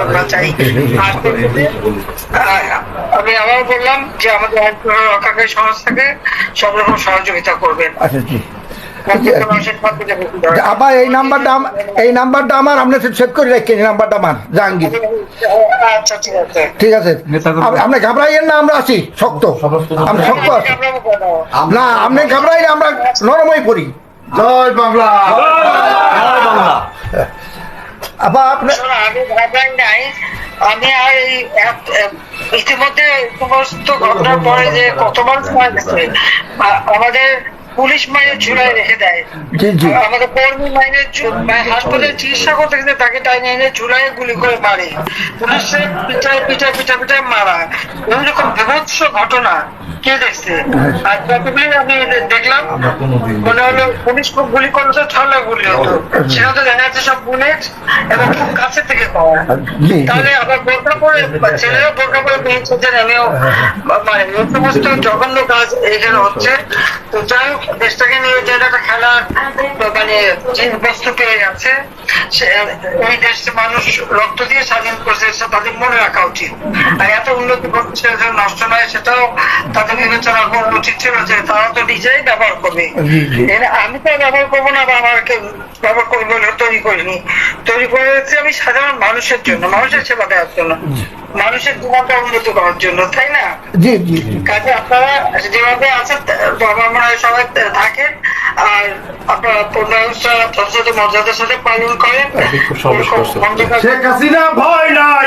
আমরা চাই। আমি আবার বললাম যে আমাদের সংস্থাকে সব রকম সহযোগিতা করবেন। আচ্ছা জি। আবার এই নাম্বারটা এই নাম্বারটা আমার আপনি সেভ করে রাখেন এই নাম্বারটা আমার জাহাঙ্গীর। আচ্ছা ঠিক আছে। ঠিক আছে। আপ- আপনি ঘাবড়াইয়েন না আমরা আছি শক্ত। আমি শক্ত আছি না। আপনি ঘাবড়াই আমরা নরমই পড়ি। জয় বাংলা। আবার আপনি শোনো, আমি ভাবলাম নাই। আমি আর এই ইতিমধ্যে সমস্ত ঘটনার পরে যে কত মানুষ মারা গেছে আমাদের পুলিশ মাইনে ঝুলাই রেখে দেয়। আমাদের কর্মী মাইনে হাসপাতালে চিকিৎসা করতে গেলে তাকে টাইনে এনে ঝুলাই গুলি করে মারে। পুলিশের পিঠায় পিঠায় পিঠা পিঠায় মারা। এরকম বিভৎস ঘটনা। কে দেখছে? আর যতগুলি আমি দেখলাম মনে হলো পুলিশ খুব গুলি করলে তো ছলা গুলি হতো। সেটা তো দেখা যাচ্ছে সব বুলেট এবং খুব কাছে থেকে পাওয়া। জি, জি। তাহলে আবার বোরকা পরে ছেলেরা বোরকা পরে পেয়েছে যে আমিও মানে এই সমস্ত জঘন্য কাজ এখানে হচ্ছে। তো যাই হোক দেশটাকে নিয়ে যে একটা খেলার মানে বস্তু পেয়ে গেছে এই দেশে মানুষ রক্ত দিয়ে স্বাধীন করছে তাদের মনে রাখা উচিত। আর এত উন্নতি করছে নষ্ট নয় সেটাও তাদের বিবেচনা করা উচিত ছিল যে তারা তো নিজেই ব্যবহার করবে। আমি তো ব্যবহার করব না বা আমাকে ব্যবহার করব বলে তৈরি করিনি। তৈরি করেছি আমি সাধারণ মানুষের জন্য মানুষের সেবা দেওয়ার জন্য মানুষের জীবনটা উন্নত করার জন্য তাই না? কাজে আপনারা যেভাবে আছেন আমার মনে সবাই থাকেন আর আপনারা পনেরো যথাযথ মর্যাদার সাথে পালন করেন। শেখ হাসিনা ভয় নাই